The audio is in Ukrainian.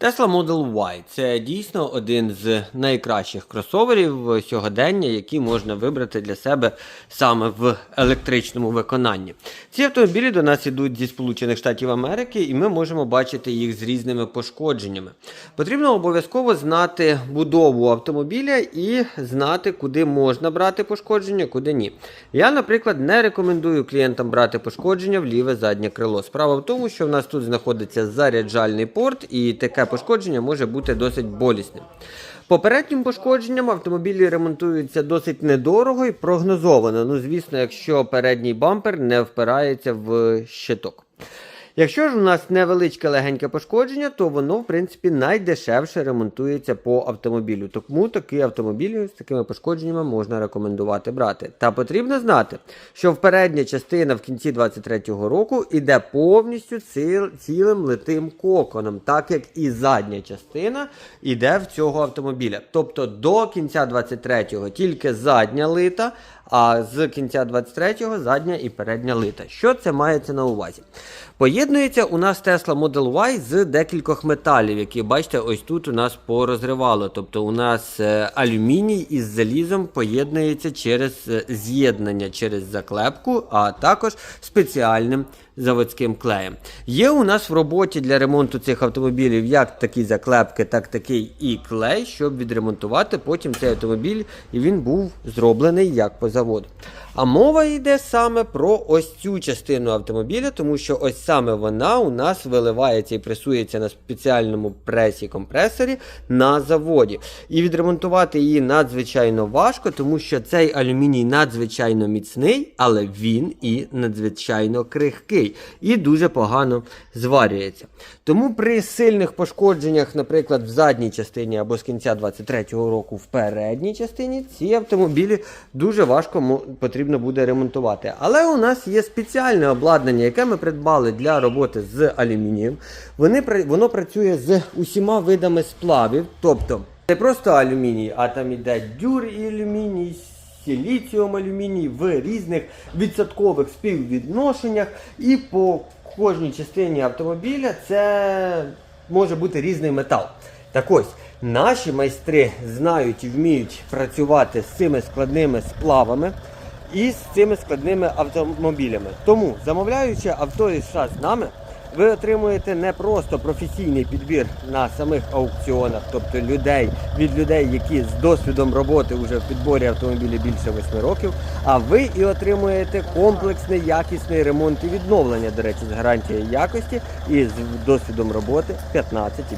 Tesla Model Y це дійсно один з найкращих кросоверів сьогодення, які можна вибрати для себе саме в електричному виконанні. Ці автомобілі до нас ідуть зі Сполучених Штатів Америки, і ми можемо бачити їх з різними пошкодженнями. Потрібно обов'язково знати будову автомобіля і знати, куди можна брати пошкодження, куди ні. Я, наприклад, не рекомендую клієнтам брати пошкодження в ліве заднє крило. Справа в тому, що в нас тут знаходиться заряджальний порт, і таке пошкодження може бути досить болісним. Попереднім пошкодженням автомобілі ремонтуються досить недорого і прогнозовано. Ну, звісно, якщо передній бампер не впирається в щиток. Якщо ж у нас невеличке легеньке пошкодження, то воно, в принципі, найдешевше ремонтується по автомобілю. Тому такі автомобілі з такими пошкодженнями можна рекомендувати брати. Та потрібно знати, що передня частина в кінці 23-го року іде повністю ціл- цілим литим коконом, так як і задня частина іде в цього автомобіля. Тобто до кінця 23-го тільки задня лита, а з кінця 23-го задня і передня лита. Що це мається на увазі? Поєднується у нас Tesla Model Y з декількох металів, які бачите, ось тут у нас порозривало. Тобто у нас е, алюміній із залізом поєднується через е, з'єднання через заклепку, а також спеціальним заводським клеєм. Є у нас в роботі для ремонту цих автомобілів як такі заклепки, так такий і клей, щоб відремонтувати потім цей автомобіль, і він був зроблений як по заводу. А мова йде саме про ось цю частину автомобіля, тому що ось саме вона у нас виливається і пресується на спеціальному пресі компресорі на заводі. І відремонтувати її надзвичайно важко, тому що цей алюміній надзвичайно міцний, але він і надзвичайно крихкий і дуже погано зварюється. Тому при сильних пошкодженнях, наприклад, в задній частині або з кінця 23-го року в передній частині, ці автомобілі дуже важко мо- потрібно буде ремонтувати. Але у нас є спеціальне обладнання, яке ми придбали для роботи з алюмінієм. Вони, воно працює з усіма видами сплавів, тобто не просто алюміній, а там іде дюр і алюміній, силіціум алюміній в різних відсоткових співвідношеннях, і по кожній частині автомобіля це може бути різний метал. Так ось, наші майстри знають і вміють працювати з цими складними сплавами і з цими складними автомобілями. Тому, замовляючи авто із США з нами, ви отримуєте не просто професійний підбір на самих аукціонах, тобто людей від людей, які з досвідом роботи вже в підборі автомобілів більше 8 років, а ви і отримуєте комплексний якісний ремонт і відновлення, до речі, з гарантією якості і з досвідом роботи 15